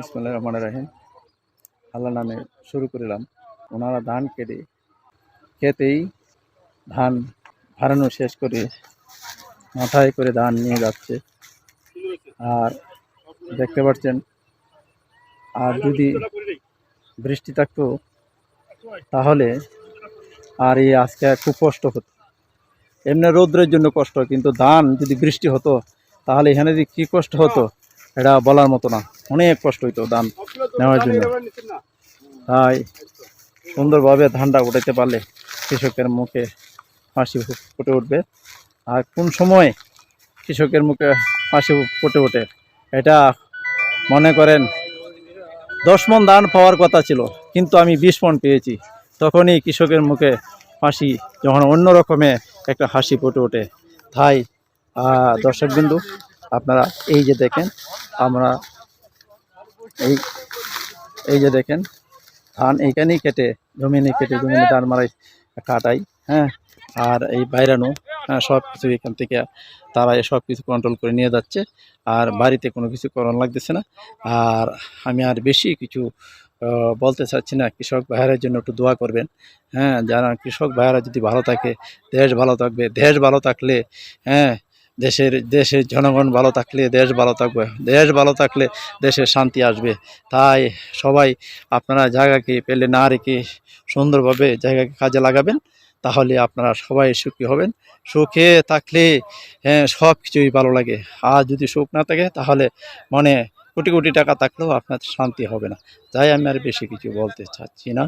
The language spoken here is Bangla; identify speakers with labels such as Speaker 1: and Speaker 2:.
Speaker 1: ইসমুল্লাহ রহমান রাহিম। আল্লাহ নামে শুরু করিলাম। ওনারা ধান কেটে, খেতেই ধান ভাড়ানো শেষ করে মাথায় করে ধান নিয়ে যাচ্ছে। আর দেখতে পাচ্ছেন, আর যদি বৃষ্টি থাকতো, তাহলে আর এই আজকে খুব কষ্ট হতো। এমনি রৌদ্রের জন্য কষ্ট, কিন্তু ধান যদি বৃষ্টি হতো, তাহলে এখানে যদি কী কষ্ট হতো? এটা বলার মতো না। অনেক কষ্ট হইতো ধান নেওয়ার জন্য। তাই সুন্দরভাবে ধানটা উঠাইতে পারলে কৃষকের মুখে হাসি ফুটে উঠবে। আর কোন সময় কৃষকের মুখে হাসি ফুটে ওঠে, এটা মনে করেন দশ মন ধান পাওয়ার কথা ছিল, কিন্তু আমি বিশ মন পেয়েছি। তখনই কৃষকের মুখে হাসি, যখন অন্য রকমে একটা হাসি ফুটে ওঠে। তাই দর্শকবিন্দু, আপনারা এই যে দেখেন আমরা এই এই যে দেখেন, ধান এইখানেই কেটে, জমিনে কেটে, জমিনে ধান মারাই কাটাই হ্যাঁ? আর এই বাইরানো হ্যাঁ সব কিছু এখান থেকে তারা সব কিছু কন্ট্রোল করে নিয়ে যাচ্ছে। আর বাড়িতে কোনো কিছু করণ লাগতেছে না। আর আমি আর বেশি কিছু বলতে চাচ্ছি না, কৃষক ভাইয়ের জন্য একটু দোয়া করবেন হ্যাঁ? যারা কৃষক ভাইয়েরা যদি ভালো থাকে, দেশ ভালো থাকবে, দেশ ভালো থাকলে হ্যাঁ দেশের দেশের জনগণ ভালো থাকলে দেশ ভালো থাকবে। দেশ ভালো থাকলে দেশের শান্তি আসবে। তাই সবাই আপনারা জায়গাকে পেলে না রেখে সুন্দরভাবে জায়গাকে কাজে লাগাবেন, তাহলে আপনারা সবাই সুখী হবেন। সুখে থাকলে হ্যাঁ সব কিছুই ভালো লাগে। আর যদি সুখ না থাকে, তাহলে মনে কোটি কোটি টাকা থাকলেও আপনার শান্তি হবে না। তাই আমি আর বেশি কিছু বলতে চাচ্ছি না।